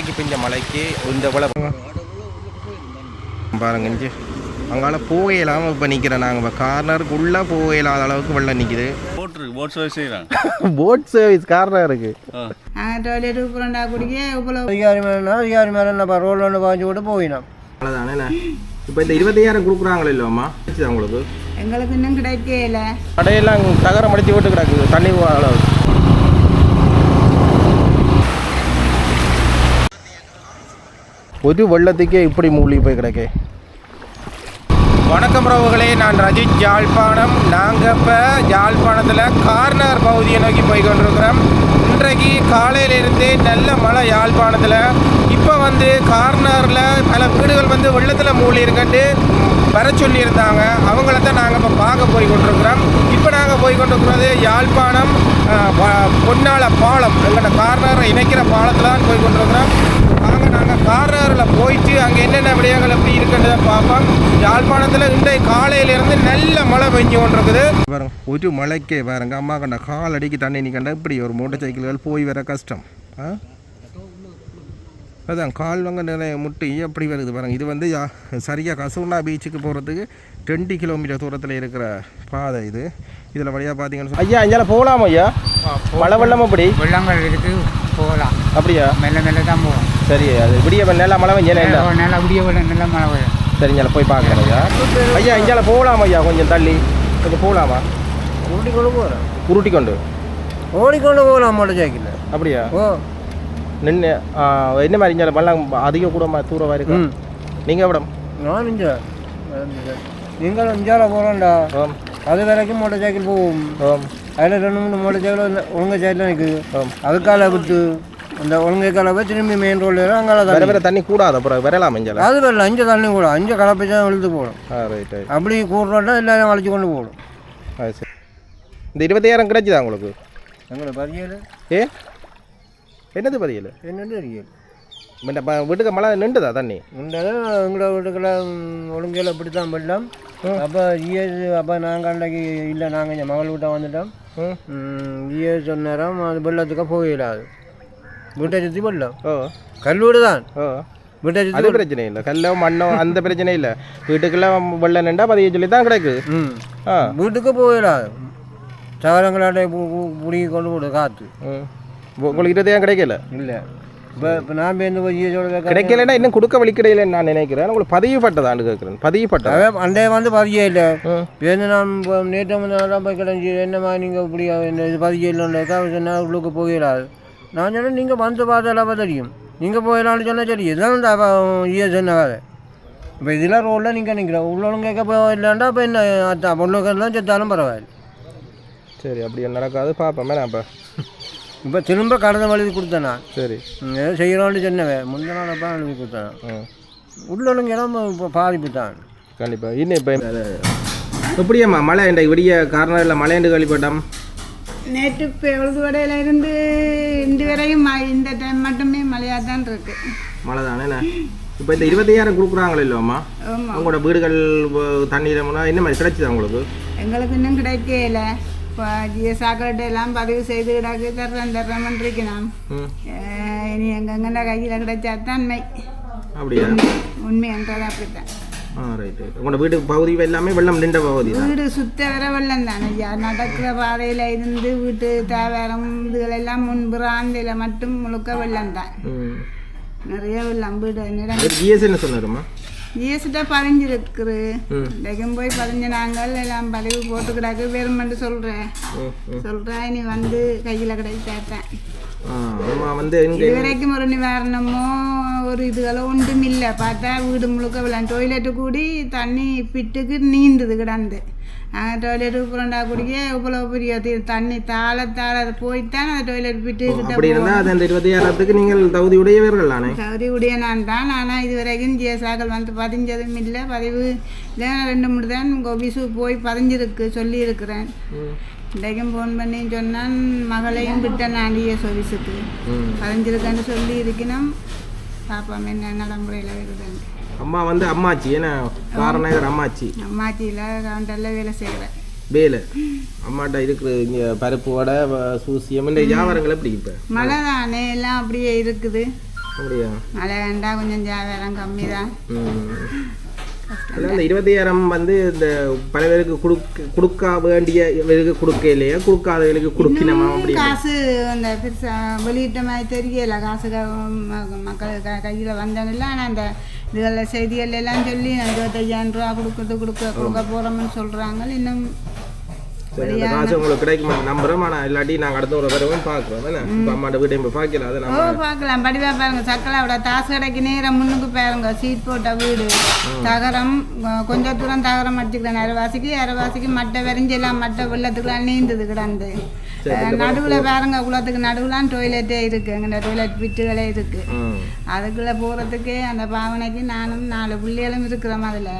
இன்றைக்கு பிஞ்ச மலைக்கு இந்த போல பாருங்க இஞ்சி அங்கால போகலாம இப்போ நிற்கிறேன் நாங்கள் இப்போ கார்னருக்கு உள்ளே போகலாத அளவுக்கு வெள்ளம் நிற்கிது போட் இருக்கு போட் சர்வீஸ் செய்கிறாங்க போட் சர்வீஸ் கார்னர் இருக்கு. டாய்லெட் புரண்டா குடிக்க இவ்வளோ அதிகாரி மேலே அதிகாரி மேலே நம்ம ரோல் ஒன்று பாஞ்சு போயினோம் அவ்வளோதானே இப்போ இந்த இருபத்தையாயிரம் கொடுக்குறாங்களே இல்லைம்மா உங்களுக்கு? எங்களுக்கு இன்னும் கிடைக்கல கடையெல்லாம் தகரம் அடிச்சு விட்டு கிடக்கு தண்ணி போகாத அளவுக்கு. ஒரு வெள்ளத்துக்கே இப்படி மூழ்கி போய் கிடக்கு. வணக்கம் பிரபுகளே நான் ரஜித் யாழ்ப்பாணம். நாங்கள் இப்போ யாழ்ப்பாணத்தில் கார்னர் பகுதியை நோக்கி போய் கொண்டிருக்கிறோம். இன்றைக்கு காலையிலிருந்தே நல்ல மழை யாழ்ப்பாணத்தில். இப்போ வந்து கார்னரில் பல வீடுகள் வந்து வெள்ளத்தில் மூழ்கி இருக்கட்டு வர சொல்லியிருந்தாங்க. அவங்கள தான் நாங்கள் இப்போ பார்க்க போய் கொண்டிருக்கிறோம். இப்போ நாங்கள் போய் கொண்டிருக்கிறது யாழ்ப்பாணம் அஹ், பொன்னாள பாலம் எங்களோட கார்னரை இணைக்கிற பாலத்தில் தான் போய் கொண்டிருக்கிறோம். அங்கே நாங்கள் கார்னரில் போயிட்டு அங்கே என்னென்ன விடயங்கள் எப்படி இருக்குன்றதை பார்ப்போம். யாழ்ப்பாணத்தில் இன்றைய காலையிலேருந்து நல்ல மழை பெஞ்சு கொண்டிருக்குது. பாருங்க ஒரு மழைக்கே பாருங்க. அம்மா கண்ட கால் அடிக்கு தண்ணி நிற்கண்டா இப்படி ஒரு மோட்டர் சைக்கிள்கள் போய் வர கஷ்டம். ஆ? அதான் கால் வங்க நிறைய முட்டு எப்படி வருது பாருங்க. இது வந்து யா- சரியா கசூனா பீச்சுக்கு போகிறதுக்கு டுவெண்ட்டி கிலோமீட்டர் தூரத்தில் இருக்கிற பாதை இது. இதில் வழியாக பார்த்தீங்கன்னு ஐயா இங்கே போகலாமா ஐயா? மழை வெள்ளம் அப்படி வெள்ளங்கள் இருக்கு. போகலாம். அப்படியா? மெல்ல மெல்ல தான் போகும் சரி அது விடிய நல்ல மழை இல்லை நல்லா விடிய விட நல்ல மழை வரும் சரிங்க போய் பார்க்குறேன் ஐயா. ஐயா இங்கே போகலாமா ஐயா கொஞ்சம் தள்ளி. கொஞ்சம் போகலாமா? உருட்டி கொண்டு போகிறோம் உருட்டி கொண்டு ஓடிக்கொண்டு போகலாம் மோட்டர் சைக்கிளில். அப்படியா? ஓ. நின்று என்ன மாதிரி இங்கே மழை? அதிக கூட தூரமாக இருக்கு? ம். நீங்கள் எவ்வளோ? நான் இங்கே நீங்கள் இஞ்சால போகிறோம்டா அது வரைக்கும் மோட்டர் சைக்கிள் போகும். அதில் ரெண்டு மூணு மோட்டர் சைக்கிள் ஒழுங்க சைடில் நிற்குது. அதுக்கால விட்டு அந்த ஒழுங்கை கால போய் திரும்பி மெயின் ரோடில் அங்கால வேற வேற தண்ணி கூடாது அப்புறம் வரலாம் இங்கே அது வரல அஞ்சு தண்ணி கூட அஞ்சு கலப்பை தான் இழுத்து போடும் ரைட் ரைட் அப்படி கூடுறோம்னா எல்லாரும் அழைச்சி கொண்டு போடும் இந்த இருபத்தாயிரம் கிடைச்சதா உங்களுக்கு? எங்களை பரியல் ஏ? என்னது பதியல் என்னென்னு அறியல் இந்த ப- வீட்டுக்கு மழை நின்றுதா தண்ணி? இந்த எங்களை வீட்டுக்கெல்லாம் ஒழுங்கையில் இப்படி தான் பண்ணலாம் அப்போ இஎஸ் அப்போ நாங்கள் அன்றைக்கு இல்லை நாங்கள் இங்கே மகள் வீட்டை வந்துட்டோம். இஎஸ் சொன்னேரம் அது வெள்ளத்துக்கு போயிடாது. வீட்டை சுற்றி பண்ணலாம் ஓ கல்லூடு தான். ஓ வீட்டை சுற்றி பிரச்சனை இல்லை. கல்லோ மண்ணோ அந்த பிரச்சனை இல்லை. வீட்டுக்குள்ள வெள்ளம் நின்றா பதிய சொல்லி தான் கிடக்கு. ம். ஆ. வீட்டுக்கு போயிடாது. சகலங்களாட்ட பிடிங்கி கொண்டு போடு காற்று இருபதாயிரம் கிடைக்கல? இல்லை. இப்போ இப்போ நான் பேருந்து போய் கிடைக்கலன்னா இன்னும் கொடுக்க வழிக்கிடையிலன்னு நான் நினைக்கிறேன். உங்களுக்கு பதிவு பட்டதான்னு கேட்குறேன். பதிவு பட்டதா? அதான் அண்டே வந்து பதியே இல்லை. பேருந்து நான் நேற்று வந்து போய் கிடஞ்சி என்னம்மா நீங்கள் இப்படி இது பதியே இல்லைன்னாக்கா சொன்னால் உள்ளுக்கு போயிடாது நான் சொன்னேன் நீங்கள் வந்து பார்த்தாலாப்பா தெரியும். நீங்கள் போயிடலாம்னு சொன்னால் சரி இதுதான் இந்த என்ன கதை இப்போ இதெல்லாம் ரோடில் நீங்கள் நிற்கிற உள்ளவங்க கேட்க போயிடலாண்டா இப்போ என்ன அதான் பொண்ணுக்கெல்லாம் செத்தாலும் பரவாயில்ல. சரி அப்படி நடக்காது. பார்ப்போமே நான் இப்போ இப்போ திரும்ப கடந்த வழி கொடுத்தேன்? நான் சரி ஏதோ செய்கிறோன்னு சொன்னவன் முந்தின நாள் அப்போ எழுதி கொடுத்தேன்? உள்ளவங்க எல்லாம் இப்போ பாதிப்பு தான் கண்டிப்பாக இன்னும் இப்போ எப்படியாம்மா? மழை இன்றைக்கு விடிய காரணம் மழைண்டு கழிப்பட்டம் நேற்று பொழுது வடையில இருந்து இன்று வரையும் இந்த டைம் மட்டுமே மழையாக தான் இருக்கு. மழை தானே இப்போ இந்த இருபத்தையாயிரம் கொடுக்குறாங்களே இல்லைம்மா ஆமாம் உங்களோட வீடுகள் தண்ணீர் என்ன மாதிரி கிடைச்சதா உங்களுக்கு? எங்களுக்கு இன்னும் கிடைக்கல இப்போ ஜிஎஸ்ஆக்கள்கிட்ட எல்லாம் பதிவு செய்து கிடக்கு தர்றேன் தர்றேன் இருக்கணும் இனி எங்கெங்கெல்லாம் கையில் கிடைச்சா தான் உண்மை அப்படியா உண்மைன்றது அப்படித்தான் ஆ ரைட் ரைட் உங்களோட வீட்டு பகுதி எல்லாமே வெள்ளம் நின்ற பகுதி வீடு சுத்த வர வெள்ளம் தானே ஐயா நடக்கிற பாதையில் இருந்து வீட்டு தேவாரம் இதுகளெல்லாம் முன்பு ஆந்தையில் மட்டும் முழுக்க வெள்ளம் தான் நிறைய வெள்ளம் வீடு என்ன சொன்னாருமா ஜிஎஸ்ட பதிஞ்சிருக்குது ம். இன்றைக்கும் போய் பதிஞ்ச நாங்கள் எல்லாம் பதிவு போட்டு கிடக்கு வெறுமன்ட்டு சொல்கிறேன் சொல்கிறேன் இனி வந்து கையில் வந்து எங்கே இதுவரைக்கும் ஒரு நிவாரணமோ ஒரு இதுகளோ ஒன்றும் இல்லை. பார்த்தா வீடு முழுக்க வெள்ளம் டொய்லெட்டு கூடி தண்ணி பிட்டுக்கு நீந்துது கிடந்து. நாங்கள் டொய்லெட்டு புரண்டா குடிக்க இவ்வளோ பெரிய தண்ணி தாழ தாழ போய்த்தான் அந்த டொய்லெட் கிட்ட அப்படி இருந்தால் அது அந்த இருபத்தையாயிரத்துக்கு நீங்கள் தகுதி உடையவர்கள் தானே? சௌரி உடைய நான் தான். ஆனால் இது வரைக்கும் ஜிஎஸ்ஆக்கள் வந்து பதிஞ்சதும் இல்லை. பதிவு இல்லை ரெண்டு மூணு தான் ஆஃபீஸு போய் பதிஞ்சிருக்கு சொல்லியிருக்கிறேன். இன்றைக்கும் ஃபோன் பண்ணி சொன்னான் மகளையும் விட்டேன் நான் ம். பதிஞ்சிருக்கேன்னு சொல்லி இருக்கணும் பார்ப்போம் என்ன நடைமுறையில் வருதுன்னு. அம்மா வந்து அம்மாச்சி ஏன்னா காரணம் அம்மாச்சி. அம்மாச்சியில் கவுண்டரில் வேலை செய்கிறேன் வேலை. அம்மாட்ட இருக்குது இங்கே பருப்பு வடை சூசியம் இந்த வியாபாரங்கள் எப்படி இப்போ? மழை தானே எல்லாம் அப்படியே இருக்குது. அப்படியா? மழை வேண்டாம் கொஞ்சம் வியாபாரம் கம்மி தான் ஆனால் இந்த இருபத்தையாயிரம் வந்து இந்த பல பேருக்கு கொடுக்க கொடுக்க வேண்டிய இவருக்கு கொடுக்க இல்லையா? கொடுக்காதவர்களுக்கு கொடுக்கணுமா அப்படி காசு அந்த பெருசா வெளியிட்ட மாதிரி தெரியல. காசு மக்கள் கையில் வந்ததில்ல ஆனால் அந்த இதுகளில் செய்திகள் எல்லாம் சொல்லி இருபத்தையாயிரம் ரூபா கொடுக்குறது கொடுக்க கொடுக்க போகிறோம்னு சொல்கிறாங்க இன்னும் காசு உங்களுக்கு கிடைக்குமா? நம்புறோம் ஆனால் இல்லாட்டி நாங்கள் அடுத்த ஒரு தடவை பார்க்குறோம். என்ன இப்போ அம்மாட்ட வீட்டையும் போய் பார்க்கல அதை ஓ நம்ம பார்க்கலாம். படிவா பாருங்க சக்கலாவோட தாசு கடைக்கு நேரம் முன்னுக்கு பாருங்க. சீட் போட்ட வீடு. தகரம் கொஞ்சம் தூரம் தகரம் அடிச்சுக்கிறேன் அரைவாசிக்கு அரைவாசிக்கு மட்டை வரைஞ்செல்லாம் மட்டை வெள்ளத்துக்குலாம் நீந்தது கிடந்து. நடுவில் பாருங்க குளத்துக்கு நடுவுலாம் டொய்லெட்டே இருக்கு. எங்கள்ட டொய்லெட் பிட்டுகளே இருக்கு. அதுக்குள்ள போகிறதுக்கே அந்த பாவனைக்கு நானும் நாலு பிள்ளைகளும் இருக்கிறோம் அதில்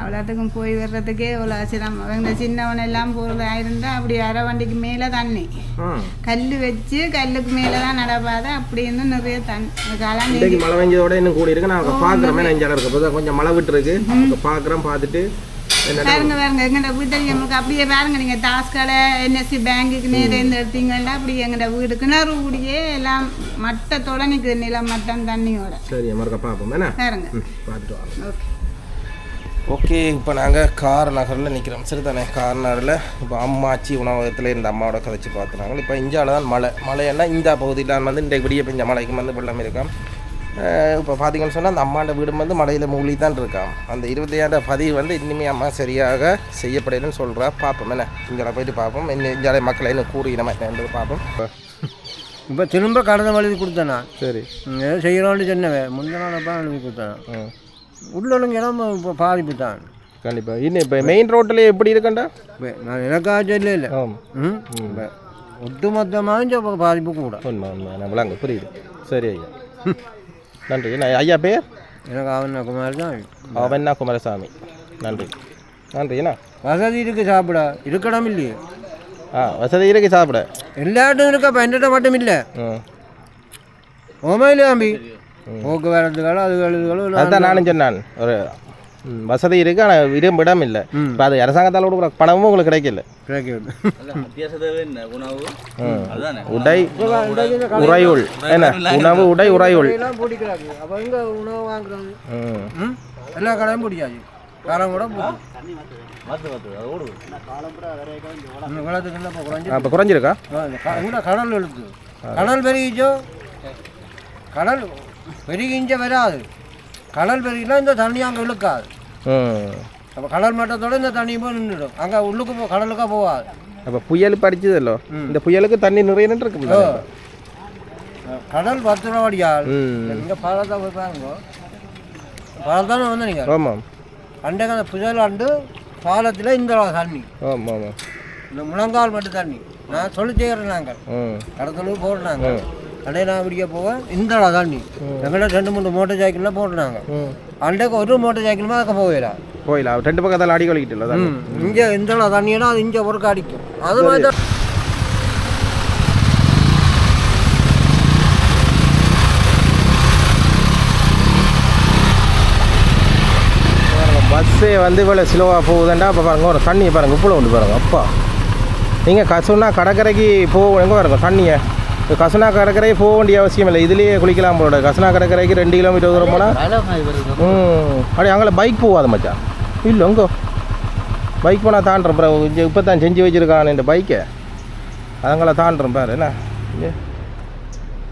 அவ்வளோத்துக்கும் போய் வர்றதுக்கே இவ்வளோ சிரமம். இந்த சின்னவன் எல்லாம் போகிறதா இருந்தால் அப்படி அரை வண்டிக்கு மேலே தண்ணி. கல் வச்சு கல்லுக்கு மேலே தான் நடப்பாத. அப்படின்னு நிறைய தண்ணி காலம் மழை பெஞ்சதோட இன்னும் கூடி இருக்கு. இருக்க. போது கொஞ்சம் மழை விட்டுருக்கு. இப்போ பார்க்குறோம் பார்த்துட்டு பாருங்க பாருங்க எங்கட வீட்டு நம்மளுக்கு அப்படியே பாருங்க நீங்கள் டாஸ்களை என்எஸ்சி பேங்குக்கு நேரேந்து எடுத்தீங்கன்னா அப்படி எங்கட வீடு கிணறு கூடியே எல்லாம் மட்டத்தோட நிற்குது நிலம் மட்டம் தண்ணியோட. சரி மறுக்க பார்ப்போம் என்ன? பாருங்க. பார்த்துட்டு வாங்க. ஓகே. ஓகே இப்போ நாங்கள் கார் நகரில் நிற்கிறோம் சரிதானே? கார் நகரில் இப்போ அம்மாச்சி உணவகத்தில் இருந்த அம்மாவோட கதைச்சு பார்த்துனாங்க இப்போ இஞ்சால தான் மழை. மழைன்னா இந்த பகுதியில் வந்து இன்றைக்கு விடிய பெஞ்ச மழைக்கு வந்து வெள்ளம் இருக்காம். அஹ் இப்போ பார்த்தீங்கன்னு சொன்னால் அந்த அம்மாண்ட வீடு வந்து மழையில் மூழ்கி தான் இருக்காம். அந்த இருபத்தையாயிரம் பதிவு வந்து இனிமே அம்மா சரியாக செய்யப்படலைன்னு சொல்கிறா பார்ப்போம் என்ன? இங்கே போயிட்டு பார்ப்போம் இன்னும் இஞ்சாலே மக்களை இன்னும் கூறினமா என்னன்றது பார்ப்போம் இப்போ திரும்ப கடந்த எழுதி கொடுத்தேன்? சரி. ஏதோ செய்யலாம்னு சொன்னவன் முந்தின நாள் அப்போ எழுதி கொடுத்தேன். உள்ளவங்க இடம் இப்போ பாதிப்பு தான் கண்டிப்பாக இன்னும் இப்போ மெயின் ரோட்டில் எப்படி இருக்கண்டா? நான் எனக்காக சொல்ல இல்லை. ம்? ஒட்டுமொத்தமாக பாதிப்பு கூட. உண்மை விளங்க புரியுது. சரி ஐயா. நன்றி. நான் ஐயா பேர்? எனக்கு அவன் குமார் தான். அவன்னா குமாரசாமி நன்றி. நன்றி என்ன? வசதி இருக்கு சாப்பிட. இருக்கடம் இல்லையே? ஆ வசதி இருக்கு சாப்பிட. எல்லாட்டும் இருக்க? பன்னெண்டு மட்டும் இல்லை. ம் உமையிலே தம்பி. போக்குவரத்துகளும் அதுகள் அதுதான் நானும் சொன்னான். ஒரு வசதி இருக்கு ஆனால் விரும்ப இடம் இல்லை இப்போ அது அரசாங்கத்தால் கொடுக்குற பணமும் உங்களுக்கு கிடைக்கல. அதுதானே. உடை உறையுள். என்ன? உணவு உடை உறையுள். எல்லா கடையும் பிடிக்காது காலம் கூட அப்போ குறைஞ்சிருக்கா? கடல் எழுத்து. கடல் பெருகிச்சோ? கடல் பெருகிஞ்ச வராது. கடல் பெருகினா இந்த தண்ணி அங்கே இழுக்காது. அப்போ கடல் மட்டத்தோட இந்த தண்ணி போய் நின்றுடும் அங்கே உள்ளுக்கு போ கடலுக்கா போகாது. அப்போ புயல் படிச்சதல்லோ இந்த புயலுக்கு தண்ணி நிறைய நின்று கடல் பத்து ரூபா ம். இங்கே பாலத்தான் போய் பாருங்க. பாலத்தானே வந்து நீங்கள் ஆமாம். அன்றைக்கு அந்த புயல் ஆண்டு பாலத்தில் இந்த தண்ணி. ஆமாம் ஆமாம். இந்த முழங்கால் மட்டும் தண்ணி. நான் சொல்லி செய்கிறேன் நாங்கள் கடத்தலுக்கு போடுறாங்க நான் பிடிக்க போவேன் இந்த அளவு தண்ணி எங்கள்கிட்ட ரெண்டு மூணு மோட்டர் சைக்கிளில் போட்டுனாங்க. ம். அன்றைக்கு ஒரு மோட்டர் சைக்கிளுமே அதுக்கு போயிடலாம் போயில ரெண்டு பக்கத்தால் அடி கொலிக்கிட்டு தான் இங்கே இந்த தண்ணினா அது இங்கே ஒருக்க அடிக்கும். அது மாதிரி தான் பஸ்ஸே வந்து இவ்வளோ ஸ்லோவாக போகுதுண்டா. அப்போ பாருங்க ஒரு தண்ணியை பாருங்க உப்புல கொண்டு பாருங்க அப்பா. நீங்கள் கசுனா கடற்கரைக்கு போக எங்கே பாருங்க தண்ணியை? கசுனா கடற்கரைக்கு போக வேண்டிய அவசியம் இல்லை. இதுலேயே குளிக்கலாம் போல கசுனா கடற்கரைக்கு ரெண்டு கிலோமீட்டர் தூரம் போனால் ம். அப்படி அங்கே பைக் போகாது மச்சான். இல்லை எங்கோ பைக் போனால் தாண்டுறேன் இங்கே இப்போ தான் செஞ்சு வச்சுருக்கான் இந்த பைக்கை அதங்களை தாண்டுறேன் பாரு என்ன?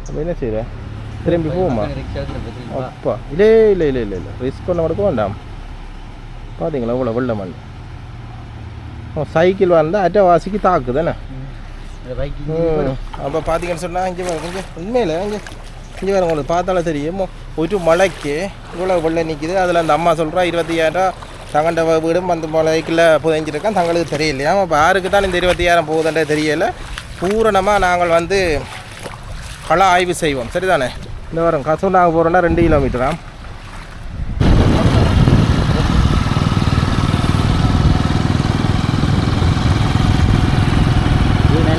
அப்போ என்ன செய்கிற திரும்பி போவோமா? அப்பா. இல்லை இல்லை இல்லை இல்லை இல்லை. ரிஸ்க் பண்ண கொடுக்க வேண்டாம். பார்த்தீங்களா இவ்வளோ வெள்ள மண் சைக்கிள் வந்தால் அட்டவாசிக்கு தாக்கு அப்போ பார்த்தீங்கன்னு சொன்னால் இங்கே இங்கே உண்மையில் இங்கே இங்கே பாருங்க உங்களுக்கு பார்த்தாலும் தெரியும். ஒரு மலைக்கு இவ்வளோ வெள்ளம் நிற்கிது அதில் அந்த அம்மா சொல்கிறா இருபத்தையாயிரம் தங்கண்ட வீடும் அந்த மலைக்குள்ள புதைஞ்சிருக்கான். தங்களுக்கு தெரியலையா? அப்போ யாருக்கு தான் இந்த இருபத்தையாயிரம் போகுதுன்றே தெரியலை. பூரணமாக நாங்கள் வந்து கள ஆய்வு செய்வோம். சரிதானே? இந்த வாரம் கசூர் நாங்கள் போகிறோன்னா ரெண்டு கிலோமீட்டரா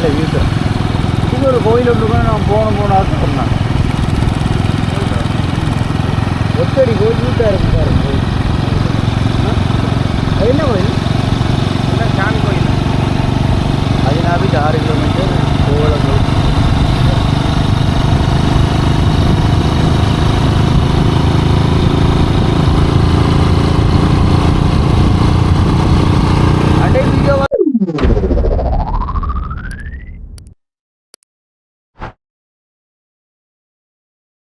நல்ல வியூஸ் இது ஒரு கோயில் ஒன்று நான் போன போன ஆசைப்பட்டேன் ஒத்தடி கோயில் வீட்டாக இருக்கு பாருங்க? அது என்ன கோயில்? சாமி கோயில். போயிட்டு ஆறு கிலோமீட்டர்.